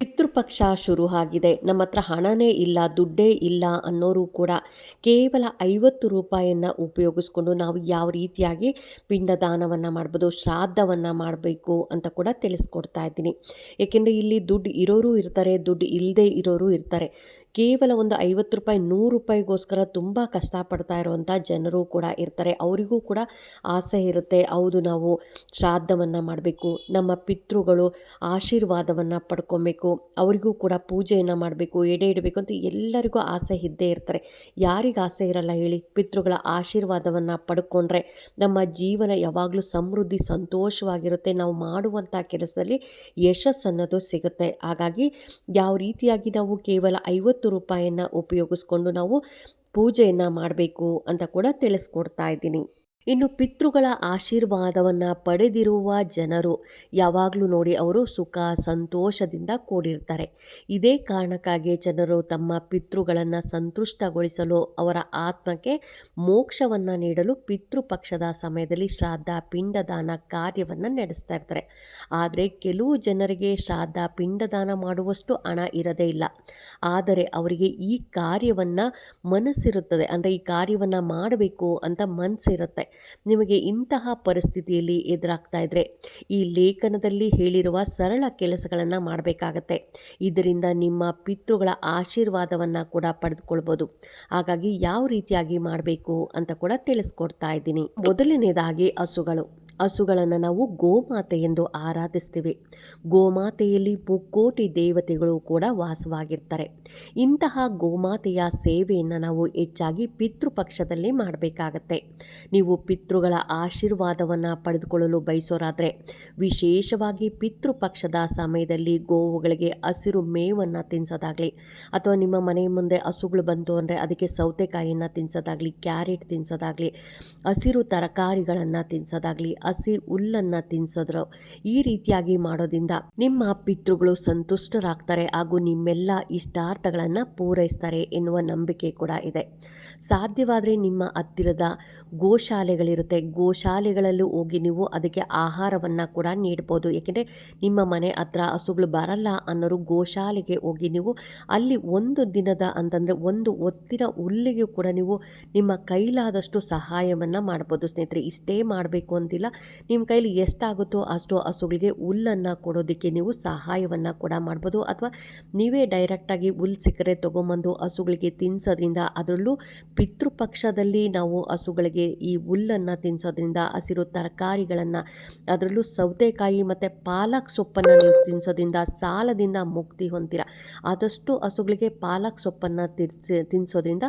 ಪಿತೃಪಕ್ಷ ಶುರು ಆಗಿದೆ ನಮ್ಮ ಹತ್ರ ಹಣನೇ ಇಲ್ಲ, ದುಡ್ಡೇ ಇಲ್ಲ ಅನ್ನೋರು ಕೂಡ ಕೇವಲ ಐವತ್ತು ರೂಪಾಯಿಯನ್ನು ಉಪಯೋಗಿಸ್ಕೊಂಡು ನಾವು ಯಾವ ರೀತಿಯಾಗಿ ಪಿಂಡದಾನವನ್ನು ಮಾಡ್ಬೋದು, ಶ್ರಾದ್ದವನ್ನು ಮಾಡಬೇಕು ಅಂತ ಕೂಡ ತಿಳಿಸ್ಕೊಡ್ತಾ ಇದ್ದೀನಿ. ಏಕೆಂದರೆ ಇಲ್ಲಿ ದುಡ್ಡು ಇರೋರು ಇರ್ತಾರೆ, ದುಡ್ಡು ಇಲ್ಲದೆ ಇರೋರು ಇರ್ತಾರೆ. ಕೇವಲ ಒಂದು ಐವತ್ತು ರೂಪಾಯಿ, ನೂರು ರೂಪಾಯಿಗೋಸ್ಕರ ತುಂಬ ಕಷ್ಟಪಡ್ತಾ ಇರುವಂಥ ಜನರು ಕೂಡ ಇರ್ತಾರೆ. ಅವರಿಗೂ ಕೂಡ ಆಸೆ ಇರುತ್ತೆ, ಹೌದು ನಾವು ಶ್ರಾದ್ದವನ್ನು ಮಾಡಬೇಕು, ನಮ್ಮ ಪಿತೃಗಳು ಆಶೀರ್ವಾದವನ್ನು ಪಡ್ಕೊಬೇಕು ಅವರಿಗೂ ಕೂಡ ಪೂಜೆಯನ್ನು ಮಾಡಬೇಕು, ಎಡೆ ಇಡಬೇಕು ಅಂತ ಎಲ್ಲರಿಗೂ ಆಸೆ ಇದ್ದೇ ಇರ್ತಾರೆ. ಯಾರಿಗೆ ಆಸೆ ಇರಲ್ಲ ಹೇಳಿ, ಪಿತೃಗಳ ಆಶೀರ್ವಾದವನ್ನು ಪಡ್ಕೊಂಡ್ರೆ ನಮ್ಮ ಜೀವನ ಯಾವಾಗಲೂ ಸಮೃದ್ಧಿ, ಸಂತೋಷವಾಗಿರುತ್ತೆ. ನಾವು ಮಾಡುವಂಥ ಕೆಲಸದಲ್ಲಿ ಯಶಸ್ಸನ್ನೋದು ಸಿಗುತ್ತೆ. ಹಾಗಾಗಿ ಯಾವ ರೀತಿಯಾಗಿ ನಾವು ಕೇವಲ ಐವತ್ತು ರೂಪಾಯಿಯನ್ನು ಉಪಯೋಗಿಸ್ಕೊಂಡು ನಾವು ಪೂಜೆಯನ್ನು ಮಾಡಬೇಕು ಅಂತ ಕೂಡ ತಿಳಿಸ್ಕೊಡ್ತಾ ಇದ್ದೀನಿ. ಇನ್ನು ಪಿತೃಗಳ ಆಶೀರ್ವಾದವನ್ನು ಪಡೆದಿರುವ ಜನರು ಯಾವಾಗಲೂ ನೋಡಿ ಅವರು ಸುಖ, ಸಂತೋಷದಿಂದ ಕೂಡಿರ್ತಾರೆ. ಇದೇ ಕಾರಣಕ್ಕಾಗಿ ಜನರು ತಮ್ಮ ಪಿತೃಗಳನ್ನು ಸಂತುಷ್ಟಗೊಳಿಸಲು ಅವರ ಆತ್ಮಕ್ಕೆ ಮೋಕ್ಷವನ್ನು ನೀಡಲು ಪಿತೃಪಕ್ಷದ ಸಮಯದಲ್ಲಿ ಶ್ರಾದ್ದ ಪಿಂಡದಾನ ಕಾರ್ಯವನ್ನು ನಡೆಸ್ತಾ ಇರ್ತಾರೆ. ಆದರೆ ಕೆಲವು ಜನರಿಗೆ ಶ್ರಾದ್ದ ಪಿಂಡದಾನ ಮಾಡುವಷ್ಟು ಹಣ ಇರದೇ ಇಲ್ಲ. ಆದರೆ ಅವರಿಗೆ ಈ ಕಾರ್ಯವನ್ನು ಮನಸ್ಸಿರುತ್ತದೆ. ಅಂದರೆ ಈ ಕಾರ್ಯವನ್ನು ಮಾಡಬೇಕು ಅಂತ ಮನಸ್ಸಿರುತ್ತೆ ನಿಮಗೆ ಇಂತಹ ಪರಿಸ್ಥಿತಿಯಲ್ಲಿ ಎದುರಾಗ್ತಾ ಇದ್ದರೆ ಈ ಲೇಖನದಲ್ಲಿ ಹೇಳಿರುವ ಸರಳ ಕೆಲಸಗಳನ್ನು ಮಾಡಬೇಕಾಗತ್ತೆ. ಇದರಿಂದ ನಿಮ್ಮ ಪಿತೃಗಳ ಆಶೀರ್ವಾದವನ್ನು ಕೂಡ ಪಡೆದುಕೊಳ್ಬೋದು. ಹಾಗಾಗಿ ಯಾವ ರೀತಿಯಾಗಿ ಮಾಡಬೇಕು ಅಂತ ಕೂಡ ತಿಳಿಸ್ಕೊಡ್ತಾ ಇದ್ದೀನಿ. ಮೊದಲನೇದಾಗಿ ಹಸುಗಳು. ಹಸುಗಳನ್ನು ನಾವು ಗೋಮಾತೆ ಎಂದು ಆರಾಧಿಸ್ತೀವಿ. ಗೋಮಾತೆಯಲ್ಲಿ ಮುಕ್ಕೋಟಿ ದೇವತೆಗಳು ಕೂಡ ವಾಸವಾಗಿರ್ತಾರೆ. ಇಂತಹ ಗೋಮಾತೆಯ ಸೇವೆಯನ್ನು ನಾವು ಹೆಚ್ಚಾಗಿ ಪಿತೃಪಕ್ಷದಲ್ಲಿ ಮಾಡಬೇಕಾಗತ್ತೆ. ನೀವು ಪಿತೃಗಳ ಆಶೀರ್ವಾದವನ್ನು ಪಡೆದುಕೊಳ್ಳಲು ಬಯಸೋರಾದರೆ, ವಿಶೇಷವಾಗಿ ಪಿತೃಪಕ್ಷದ ಸಮಯದಲ್ಲಿ ಗೋವುಗಳಿಗೆ ಹಸಿರು ಮೇವನ್ನು ತಿನ್ನಿಸೋದಾಗಲಿ ಅಥವಾ ನಿಮ್ಮ ಮನೆ ಮುಂದೆ ಹಸುಗಳು ಬಂತು ಅಂದರೆ ಅದಕ್ಕೆ ಸೌತೆಕಾಯಿಯನ್ನು ತಿನ್ನಿಸೋದಾಗಲಿ ಕ್ಯಾರೆಟ್ ತಿನ್ನಿಸೋದಾಗಲಿ ಹಸಿರು ತರಕಾರಿಗಳನ್ನು ತಿನ್ನಿಸೋದಾಗಲಿ ಹಸಿ ಹುಲ್ಲನ್ನು ತಿನ್ನಿಸೋದ್ರು ಈ ರೀತಿಯಾಗಿ ಮಾಡೋದ್ರಿಂದ ನಿಮ್ಮ ಪಿತೃಗಳು ಸಂತುಷ್ಟರಾಗ್ತಾರೆ ಹಾಗೂ ನಿಮ್ಮೆಲ್ಲ ಇಷ್ಟಾರ್ಥಗಳನ್ನು ಪೂರೈಸ್ತಾರೆ ಎನ್ನುವ ನಂಬಿಕೆ ಕೂಡ ಇದೆ. ಸಾಧ್ಯವಾದರೆ ನಿಮ್ಮ ಹತ್ತಿರದ ಗೋಶಾಲೆಗಳಿರುತ್ತೆ. ಗೋಶಾಲೆಗಳಲ್ಲೂ ಹೋಗಿ ನೀವು ಅದಕ್ಕೆ ಆಹಾರವನ್ನು ಕೂಡ ನೀಡ್ಬೋದು. ಏಕೆಂದರೆ ನಿಮ್ಮ ಮನೆ ಹತ್ರ ಹಸುಗಳು ಬರಲ್ಲ ಅನ್ನೋರು ಗೋಶಾಲೆಗೆ ಹೋಗಿ ನೀವು ಅಲ್ಲಿ ಒಂದು ದಿನದ ಅಂತಂದರೆ ಒಂದು ಒತ್ತಿನ ಹುಲ್ಲಿಗೆ ಕೂಡ ನೀವು ನಿಮ್ಮ ಕೈಲಾದಷ್ಟು ಸಹಾಯವನ್ನು ಮಾಡ್ಬೋದು ಸ್ನೇಹಿತರೆ. ಇಷ್ಟೇ ಮಾಡಬೇಕು ಅಂತಿಲ್ಲ. ನಿಮ್ಮ ಕೈಲಿ ಎಷ್ಟಾಗುತ್ತೋ ಅಷ್ಟು ಹಸುಗಳಿಗೆ ಹುಲ್ಲನ್ನು ಕೊಡೋದಕ್ಕೆ ನೀವು ಸಹಾಯವನ್ನು ಕೂಡ ಮಾಡ್ಬೋದು. ಅಥವಾ ನೀವೇ ಡೈರೆಕ್ಟಾಗಿ ಹುಲ್ ಸಿಕ್ಕರೆ ತೊಗೊಂಬಂದು ಹಸುಗಳಿಗೆ ತಿನ್ನಿಸೋದ್ರಿಂದ ಅದರಲ್ಲೂ ಪಿತೃಪಕ್ಷದಲ್ಲಿ ನಾವು ಹಸುಗಳಿಗೆ ಈ ಹುಲ್ಲನ್ನು ತಿನ್ನಿಸೋದ್ರಿಂದ ಹಸಿರು ತರಕಾರಿಗಳನ್ನು, ಅದರಲ್ಲೂ ಸೌತೆಕಾಯಿ ಮತ್ತು ಪಾಲಕ್ ಸೊಪ್ಪನ್ನು ನೀವು ತಿನ್ನಿಸೋದ್ರಿಂದ ಸಾಲದಿಂದ ಮುಕ್ತಿ ಹೊಂದಿರ. ಆದಷ್ಟು ಹಸುಗಳಿಗೆ ಪಾಲಕ್ ಸೊಪ್ಪನ್ನು ತಿರ್ಸಿ ತಿನ್ನಿಸೋದ್ರಿಂದ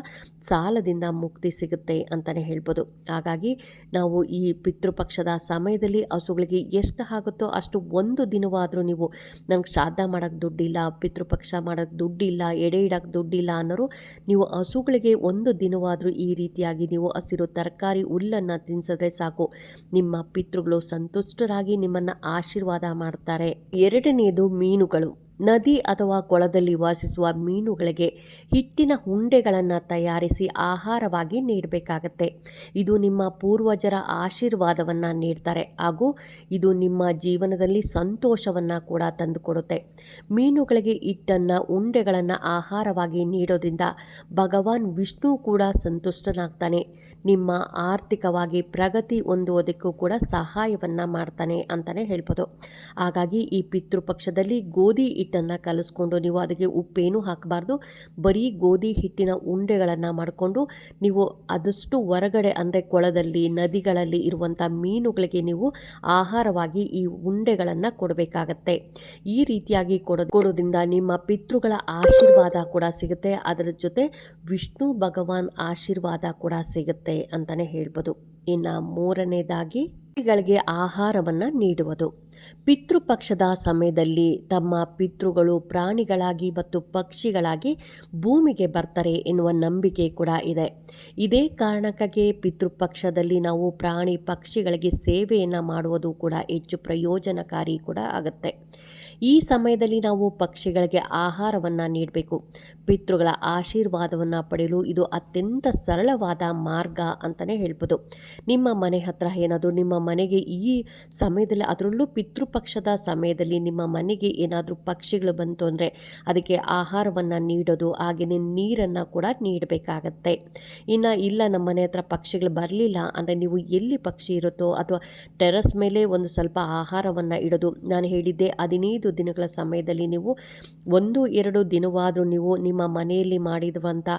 ಸಾಲದಿಂದ ಮುಕ್ತಿ ಸಿಗುತ್ತೆ ಅಂತಲೇ ಹೇಳ್ಬೋದು. ಹಾಗಾಗಿ ನಾವು ಈ ಪಿತೃಪಕ್ಷದ ಸಮಯದಲ್ಲಿ ಹಸುಗಳಿಗೆ ಎಷ್ಟು ಆಗುತ್ತೋ ಅಷ್ಟು ಒಂದು ದಿನವಾದರೂ ನೀವು ನನಗೆ ಶ್ರಾದ್ದ ಮಾಡೋಕ್ಕೆ ದುಡ್ಡಿಲ್ಲ, ಪಿತೃಪಕ್ಷ ಮಾಡೋಕ್ಕೆ ದುಡ್ಡಿಲ್ಲ, ಎಡೆ ಇಡೋಕ್ಕೆ ದುಡ್ಡಿಲ್ಲ ಅನ್ನೋರು ನೀವು ಹಸುಗಳಿಗೆ ಒಂದು ದಿನವಾದರೂ ಈ ರೀತಿಯಾಗಿ ನೀವು ಹಸಿರು ತರಕಾರಿ ಹುಲ್ಲನ್ನು ತಿನ್ಸಿದ್ರೆ ಸಾಕು. ನಿಮ್ಮ ಪಿತೃಗಳು ಸಂತುಷ್ಟರಾಗಿ ನಿಮ್ಮನ್ನು ಆಶೀರ್ವಾದ ಮಾಡ್ತಾರೆ. ಎರಡನೆಯದು ಮೀನುಗಳು. ನದಿ ಅಥವಾ ಕೊಳದಲ್ಲಿ ವಾಸಿಸುವ ಮೀನುಗಳಿಗೆ ಹಿಟ್ಟಿನ ಉಂಡೆಗಳನ್ನು ತಯಾರಿಸಿ ಆಹಾರವಾಗಿ ನೀಡಬೇಕಾಗತ್ತೆ. ಇದು ನಿಮ್ಮ ಪೂರ್ವಜರ ಆಶೀರ್ವಾದವನ್ನು ನೀಡ್ತಾರೆ ಹಾಗೂ ಇದು ನಿಮ್ಮ ಜೀವನದಲ್ಲಿ ಸಂತೋಷವನ್ನು ಕೂಡ ತಂದುಕೊಡುತ್ತೆ. ಮೀನುಗಳಿಗೆ ಹಿಟ್ಟನ್ನು ಉಂಡೆಗಳನ್ನು ಆಹಾರವಾಗಿ ನೀಡೋದ್ರಿಂದ ಭಗವಾನ್ ವಿಷ್ಣು ಕೂಡ ಸಂತುಷ್ಟನಾಗ್ತಾನೆ. ನಿಮ್ಮ ಆರ್ಥಿಕವಾಗಿ ಪ್ರಗತಿ ಹೊಂದುವುದಕ್ಕೂ ಕೂಡ ಸಹಾಯವನ್ನು ಮಾಡ್ತಾನೆ ಅಂತಲೇ ಹೇಳ್ಬೋದು. ಹಾಗಾಗಿ ಈ ಪಿತೃಪಕ್ಷದಲ್ಲಿ ಗೋಧಿ ಹಿಟ್ಟನ್ನು ಕಲಸ್ಕೊಂಡು ನೀವು ಅದಕ್ಕೆ ಉಪ್ಪೇನೂ ಹಾಕಬಾರ್ದು. ಬರೀ ಗೋಧಿ ಹಿಟ್ಟಿನ ಉಂಡೆಗಳನ್ನು ಮಾಡಿಕೊಂಡು ನೀವು ಆದಷ್ಟು ಹೊರಗಡೆ ಅಂದರೆ ಕೊಳದಲ್ಲಿ, ನದಿಗಳಲ್ಲಿ ಇರುವಂಥ ಮೀನುಗಳಿಗೆ ನೀವು ಆಹಾರವಾಗಿ ಈ ಉಂಡೆಗಳನ್ನು ಕೊಡಬೇಕಾಗತ್ತೆ. ಈ ರೀತಿಯಾಗಿ ಕೊಡೋ, ಕೊಡೋದ್ರಿಂದ ನಿಮ್ಮ ಪಿತೃಗಳ ಆಶೀರ್ವಾದ ಕೂಡ ಸಿಗುತ್ತೆ. ಅದರ ಜೊತೆ ವಿಷ್ಣು ಭಗವಾನ್ ಆಶೀರ್ವಾದ ಕೂಡ ಸಿಗುತ್ತೆ ಅಂತಲೇ ಹೇಳ್ಬೋದು. ಇನ್ನು ಮೂರನೇದಾಗಿ ಗಳಿಗೆ ಆಹಾರವನ್ನು ನೀಡುವುದು. ಪಿತೃಪಕ್ಷದ ಸಮಯದಲ್ಲಿ ತಮ್ಮ ಪಿತೃಗಳು ಪ್ರಾಣಿಗಳಾಗಿ ಮತ್ತು ಪಕ್ಷಿಗಳಾಗಿ ಭೂಮಿಗೆ ಬರ್ತಾರೆ ಎನ್ನುವ ನಂಬಿಕೆ ಕೂಡ ಇದೆ. ಇದೇ ಕಾರಣಕ್ಕಾಗಿ ಪಿತೃಪಕ್ಷದಲ್ಲಿ ನಾವು ಪ್ರಾಣಿ ಪಕ್ಷಿಗಳಿಗೆ ಸೇವೆಯನ್ನು ಮಾಡುವುದು ಕೂಡ ಹೆಚ್ಚು ಪ್ರಯೋಜನಕಾರಿ ಕೂಡ ಆಗುತ್ತೆ. ಈ ಸಮಯದಲ್ಲಿ ನಾವು ಪಕ್ಷಿಗಳಿಗೆ ಆಹಾರವನ್ನು ನೀಡಬೇಕು. ಪಿತೃಗಳ ಆಶೀರ್ವಾದವನ್ನು ಪಡೆಯಲು ಇದು ಅತ್ಯಂತ ಸರಳವಾದ ಮಾರ್ಗ ಅಂತಲೇ ಹೇಳ್ಬೋದು. ನಿಮ್ಮ ಮನೆ ಹತ್ರ ಏನಾದರೂ ನಿಮ್ಮ ಮನೆಗೆ ಈ ಸಮಯದಲ್ಲಿ ಅದರಲ್ಲೂ ಪಿತೃಪಕ್ಷದ ಸಮಯದಲ್ಲಿ ನಿಮ್ಮ ಮನೆಗೆ ಏನಾದರೂ ಪಕ್ಷಿಗಳು ಬಂತು ಅಂದರೆ ಅದಕ್ಕೆ ಆಹಾರವನ್ನು ನೀಡೋದು ಹಾಗೆಯೇ ನೀರನ್ನು ಕೂಡ ನೀಡಬೇಕಾಗತ್ತೆ. ಇನ್ನು ಇಲ್ಲ ನಮ್ಮ ಮನೆ ಹತ್ರ ಪಕ್ಷಿಗಳು ಬರಲಿಲ್ಲ ಅಂದರೆ ನೀವು ಎಲ್ಲಿ ಪಕ್ಷಿ ಇರುತ್ತೋ ಅಥವಾ ಟೆರಸ್ ಮೇಲೆ ಒಂದು ಸ್ವಲ್ಪ ಆಹಾರವನ್ನು ಇಡೋದು. ನಾನು ಹೇಳಿದ್ದೆ ಹದಿನೈದು ದಿನಗಳ ಸಮಯದಲ್ಲಿ ನೀವು ಒಂದು, ಎರಡು ದಿನವಾದರೂ ನೀವು ನಿಮ್ಮ ಮನೆಯಲ್ಲಿ ಮಾಡಿರುವಂಥ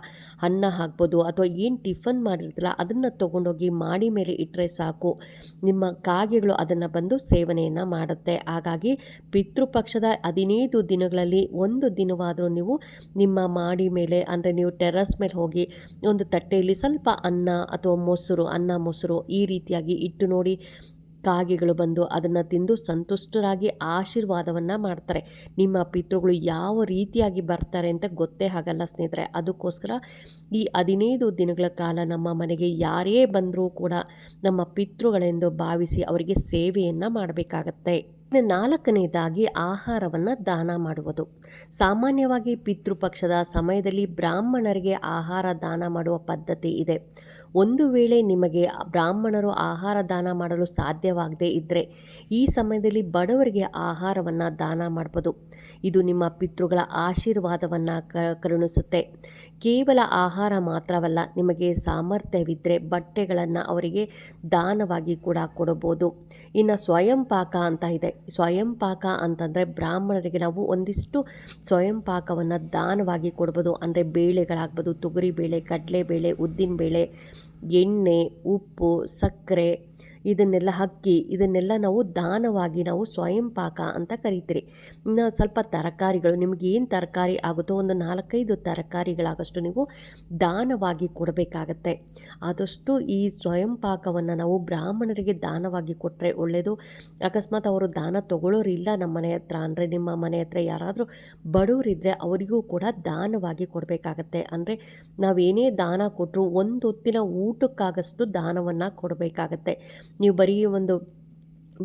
ಅನ್ನ ಹಾಕ್ಬೋದು ಅಥವಾ ಏನು ಟಿಫನ್ ಮಾಡಿರ್ತಲ್ಲ ಅದನ್ನು ತೊಗೊಂಡೋಗಿ ಮಾಡಿ ಮೇಲೆ ಇಟ್ಟರೆ ಸಾಕು. ನಿಮ್ಮ ಕಾಗೆಗಳು ಅದನ್ನು ಬಂದು ಸೇವನೆಯನ್ನು ಮಾಡುತ್ತೆ. ಹಾಗಾಗಿ ಪಿತೃಪಕ್ಷದ ಹದಿನೈದು ದಿನಗಳಲ್ಲಿ ಒಂದು ದಿನವಾದರೂ ನೀವು ನಿಮ್ಮ ಮಾಡಿ ಮೇಲೆ, ಅಂದರೆ ನೀವು ಟೆರಸ್ ಮೇಲೆ ಹೋಗಿ ಒಂದು ತಟ್ಟೆಯಲ್ಲಿ ಸ್ವಲ್ಪ ಅನ್ನ ಅಥವಾ ಮೊಸರು, ಅನ್ನ ಮೊಸರು ಈ ರೀತಿಯಾಗಿ ಇಟ್ಟು ನೋಡಿ. ಕಾಗೆಗಳು ಬಂದು ಅದನ್ನು ತಿಂದು ಸಂತುಷ್ಟರಾಗಿ ಆಶೀರ್ವಾದವನ್ನು ಮಾಡ್ತಾರೆ. ನಿಮ್ಮ ಪಿತೃಗಳು ಯಾವ ರೀತಿಯಾಗಿ ಬರ್ತಾರೆ ಅಂತ ಗೊತ್ತೇ ಆಗಲ್ಲ ಸ್ನೇಹಿತರೆ. ಅದಕ್ಕೋಸ್ಕರ ಈ ಹದಿನೈದು ದಿನಗಳ ಕಾಲ ನಮ್ಮ ಮನೆಗೆ ಯಾರೇ ಬಂದರೂ ಕೂಡ ನಮ್ಮ ಪಿತೃಗಳೆಂದು ಭಾವಿಸಿ ಅವರಿಗೆ ಸೇವೆಯನ್ನು ಮಾಡಬೇಕಾಗತ್ತೆ. ಇನ್ನು ನಾಲ್ಕನೇದಾಗಿ ಆಹಾರವನ್ನು ದಾನ ಮಾಡುವುದು. ಸಾಮಾನ್ಯವಾಗಿ ಪಿತೃಪಕ್ಷದ ಸಮಯದಲ್ಲಿ ಬ್ರಾಹ್ಮಣರಿಗೆ ಆಹಾರ ದಾನ ಮಾಡುವ ಪದ್ಧತಿ ಇದೆ. ಒಂದು ವೇಳೆ ನಿಮಗೆ ಬ್ರಾಹ್ಮಣರು ಆಹಾರ ದಾನ ಮಾಡಲು ಸಾಧ್ಯವಾಗದೇ ಇದ್ದರೆ ಈ ಸಮಯದಲ್ಲಿ ಬಡವರಿಗೆ ಆಹಾರವನ್ನು ದಾನ ಮಾಡ್ಬೋದು. ಇದು ನಿಮ್ಮ ಪಿತೃಗಳ ಆಶೀರ್ವಾದವನ್ನು ಕರುಣಿಸುತ್ತೆ. ಕೇವಲ ಆಹಾರ ಮಾತ್ರವಲ್ಲ, ನಿಮಗೆ ಸಾಮರ್ಥ್ಯವಿದ್ದರೆ ಬಟ್ಟೆಗಳನ್ನು ಅವರಿಗೆ ದಾನವಾಗಿ ಕೂಡ ಕೊಡಬಹುದು ಇನ್ನು ಸ್ವಯಂ ಪಾಕ ಅಂತ ಇದೆ. ಸ್ವಯಂ ಪಾಕ ಅಂತಂದರೆ ಬ್ರಾಹ್ಮಣರಿಗೆ ನಾವು ಒಂದಿಷ್ಟು ಸ್ವಯಂ ಪಾಕವನ್ನು ದಾನವಾಗಿ ಕೊಡ್ಬೋದು. ಅಂದರೆ ಬೇಳೆಗಳಾಗ್ಬೋದು, ತೊಗರಿ ಬೇಳೆ, ಕಡಲೆಬೇಳೆ ಉದ್ದಿನಬೇಳೆ ಎಣ್ಣೆ ಉಪ್ಪು ಸಕ್ಕರೆ ಇದನ್ನೆಲ್ಲ ಹಕ್ಕಿ ಇದನ್ನೆಲ್ಲ ನಾವು ದಾನವಾಗಿ ನಾವು ಸ್ವಯಂ ಪಾಕ ಅಂತ ಕರಿತೀರಿ. ಇನ್ನು ಸ್ವಲ್ಪ ತರಕಾರಿಗಳು, ನಿಮಗೆ ಏನು ತರಕಾರಿ ಆಗುತ್ತೋ ಒಂದು ನಾಲ್ಕೈದು ತರಕಾರಿಗಳಾಗಷ್ಟು ನೀವು ದಾನವಾಗಿ ಕೊಡಬೇಕಾಗತ್ತೆ. ಆದಷ್ಟು ಈ ಸ್ವಯಂ ಪಾಕವನ್ನು ನಾವು ಬ್ರಾಹ್ಮಣರಿಗೆ ದಾನವಾಗಿ ಕೊಟ್ಟರೆ ಒಳ್ಳೆಯದು ಅಕಸ್ಮಾತ್ ಅವರು ದಾನ ತಗೊಳ್ಳೋರಿಲ್ಲ ನಮ್ಮ ಮನೆ ಹತ್ರ ಅಂದರೆ ನಿಮ್ಮ ಮನೆ ಹತ್ರ ಯಾರಾದರೂ ಬಡವರಿದ್ದರೆ ಅವರಿಗೂ ಕೂಡ ದಾನವಾಗಿ ಕೊಡಬೇಕಾಗತ್ತೆ. ಅಂದರೆ ನಾವೇನೇ ದಾನ ಕೊಟ್ಟರು ಒಂದು ಹೊತ್ತಿನ ಊಟಕ್ಕಾಗಷ್ಟು ದಾನವನ್ನು ಕೊಡಬೇಕಾಗತ್ತೆ. ನೀವು ಬರೀ ಒಂದು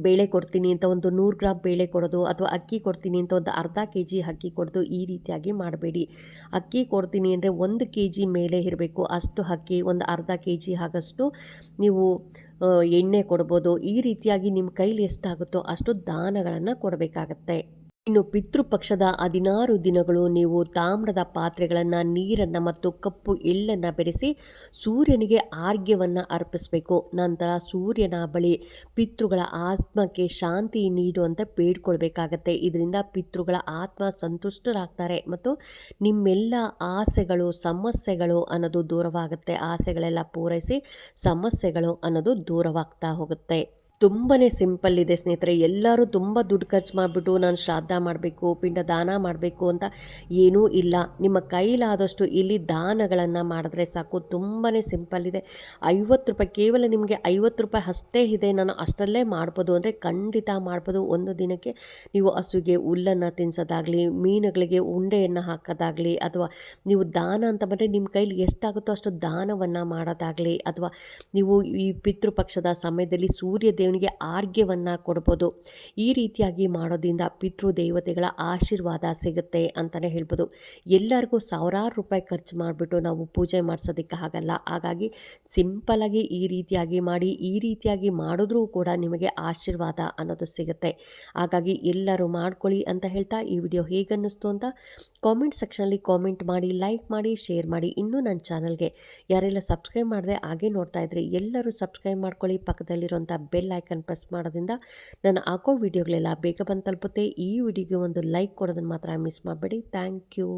ಬೇಳೆ ಕೊಡ್ತೀನಿ ಅಂತ ಒಂದು ನೂರು ಗ್ರಾಮ್ ಬೇಳೆ ಕೊಡೋದು ಅಥವಾ ಅಕ್ಕಿ ಕೊಡ್ತೀನಿ ಅಂತ ಒಂದು ಅರ್ಧ ಕೆ ಜಿ ಅಕ್ಕಿ ಕೊಡೋದು ಈ ರೀತಿಯಾಗಿ ಮಾಡಬೇಡಿ. ಅಕ್ಕಿ ಕೊಡ್ತೀನಿ ಅಂದರೆ ಒಂದು ಕೆ ಜಿ ಮೇಲೆ ಇರಬೇಕು. ಅಷ್ಟು ಅಕ್ಕಿ, ಒಂದು ಅರ್ಧ ಕೆ ಜಿ ಆಗಷ್ಟು ನೀವು ಎಣ್ಣೆ ಕೊಡ್ಬೋದು. ಈ ರೀತಿಯಾಗಿ ನಿಮ್ಮ ಕೈಲಿ ಎಷ್ಟಾಗುತ್ತೋ ಅಷ್ಟು ದಾನಗಳನ್ನು ಕೊಡಬೇಕಾಗತ್ತೆ. ಇನ್ನು ಪಿತೃಪಕ್ಷದ ಹದಿನಾರು ದಿನಗಳು ನೀವು ತಾಮ್ರದ ಪಾತ್ರೆಗಳನ್ನು, ನೀರನ್ನು ಮತ್ತು ಕಪ್ಪು ಎಳ್ಳನ್ನು ಬೆರೆಸಿ ಸೂರ್ಯನಿಗೆ ಆರ್ಘ್ಯವನ್ನು ಅರ್ಪಿಸಬೇಕು. ನಂತರ ಸೂರ್ಯನ ಬಳಿ ಪಿತೃಗಳ ಆತ್ಮಕ್ಕೆ ಶಾಂತಿ ನೀಡುವಂತೆ ಬೇಡ್ಕೊಳ್ಬೇಕಾಗತ್ತೆ. ಇದರಿಂದ ಪಿತೃಗಳ ಆತ್ಮ ಸಂತುಷ್ಟರಾಗ್ತಾರೆ ಮತ್ತು ನಿಮ್ಮೆಲ್ಲ ಆಸೆಗಳು, ಸಮಸ್ಯೆಗಳು ಅನ್ನೋದು ದೂರವಾಗುತ್ತೆ. ಆಸೆಗಳೆಲ್ಲ ಪೂರೈಸಿ ಸಮಸ್ಯೆಗಳು ಅನ್ನೋದು ದೂರವಾಗ್ತಾ ಹೋಗುತ್ತೆ. ತುಂಬಾ ಸಿಂಪಲ್ ಇದೆ ಸ್ನೇಹಿತರೆ. ಎಲ್ಲರೂ ತುಂಬ ದುಡ್ಡು ಖರ್ಚು ಮಾಡಿಬಿಟ್ಟು ನಾನು ಶ್ರಾದ್ದ ಮಾಡಬೇಕು, ಪಿಂಡ ದಾನ ಮಾಡಬೇಕು ಅಂತ ಏನೂ ಇಲ್ಲ. ನಿಮ್ಮ ಕೈಲಾದಷ್ಟು ಇಲ್ಲಿ ದಾನಗಳನ್ನು ಮಾಡಿದ್ರೆ ಸಾಕು. ತುಂಬಾ ಸಿಂಪಲ್ ಇದೆ. ಐವತ್ತು ರೂಪಾಯಿ, ಕೇವಲ ನಿಮಗೆ ಐವತ್ತು ರೂಪಾಯಿ ಅಷ್ಟೇ ಇದೆ. ನಾನು ಅಷ್ಟರಲ್ಲೇ ಮಾಡ್ಬೋದು. ಅಂದರೆ ಖಂಡಿತ ಮಾಡ್ಬೋದು. ಒಂದು ದಿನಕ್ಕೆ ನೀವು ಹಸುಗೆ, ಹುಲ್ಲನ್ನು ತಿನ್ನಿಸೋದಾಗಲಿ ಮೀನುಗಳಿಗೆ ಉಂಡೆಯನ್ನು ಹಾಕೋದಾಗಲಿ, ಅಥವಾ ನೀವು ದಾನ ಅಂತ ಬಂದರೆ ನಿಮ್ಮ ಕೈಲಿ ಎಷ್ಟಾಗುತ್ತೋ ಅಷ್ಟು ದಾನವನ್ನು ಮಾಡೋದಾಗಲಿ, ಅಥವಾ ನೀವು ಈ ಪಿತೃಪಕ್ಷದ ಸಮಯದಲ್ಲಿ ಸೂರ್ಯ ದೇವನಿಗೆ ಆರ್ಗ್ಯವನ್ನು ಕೊಡ್ಬೋದು. ಈ ರೀತಿಯಾಗಿ ಮಾಡೋದ್ರಿಂದ ಪಿತೃ ದೇವತೆಗಳ ಆಶೀರ್ವಾದ ಸಿಗುತ್ತೆ ಅಂತಲೇ ಹೇಳ್ಬೋದು. ಎಲ್ಲರಿಗೂ ಸಾವಿರಾರು ರೂಪಾಯಿ ಖರ್ಚು ಮಾಡಿಬಿಟ್ಟು ನಾವು ಪೂಜೆ ಮಾಡಿಸೋದಕ್ಕೆ ಆಗಲ್ಲ. ಹಾಗಾಗಿ ಸಿಂಪಲಾಗಿ ಈ ರೀತಿಯಾಗಿ ಮಾಡಿ, ಈ ರೀತಿಯಾಗಿ ಮಾಡಿದ್ರೂ ಕೂಡ ನಿಮಗೆ ಆಶೀರ್ವಾದ ಅನ್ನೋದು ಸಿಗುತ್ತೆ. ಹಾಗಾಗಿ ಎಲ್ಲರೂ ಮಾಡ್ಕೊಳ್ಳಿ ಅಂತ ಹೇಳ್ತಾ ಈ ವಿಡಿಯೋ ಹೇಗನ್ನಿಸ್ತು ಅಂತ ಕಾಮೆಂಟ್ ಸೆಕ್ಷನಲ್ಲಿ ಕಾಮೆಂಟ್ ಮಾಡಿ, ಲೈಕ್ ಮಾಡಿ, ಶೇರ್ ಮಾಡಿ. ಇನ್ನೂ ನನ್ನ ಚಾನಲ್ಗೆ ಯಾರೆಲ್ಲ ಸಬ್ಸ್ಕ್ರೈಬ್ ಮಾಡಿದೆ ಹಾಗೆ ನೋಡ್ತಾ ಇದ್ರಿ ಎಲ್ಲರೂ ಸಬ್ಸ್ಕ್ರೈಬ್ ಮಾಡ್ಕೊಳ್ಳಿ. ಪಕ್ಕದಲ್ಲಿರುವಂಥ ಐಕನ್ ಪ್ರೆಸ್ ಮಾಡೋದ್ರಿಂದ ನಾನು ಹಾಕೋ ವೀಡಿಯೋಗಳೆಲ್ಲ ಬೇಗ ಬಂದು ತಲುಪುತ್ತೆ. ಈ ವಿಡಿಯೋಗೆ ಒಂದು ಲೈಕ್ ಕೊಡೋದನ್ನು ಮಾತ್ರ ಮಿಸ್ ಮಾಡಬೇಡಿ. Thank you.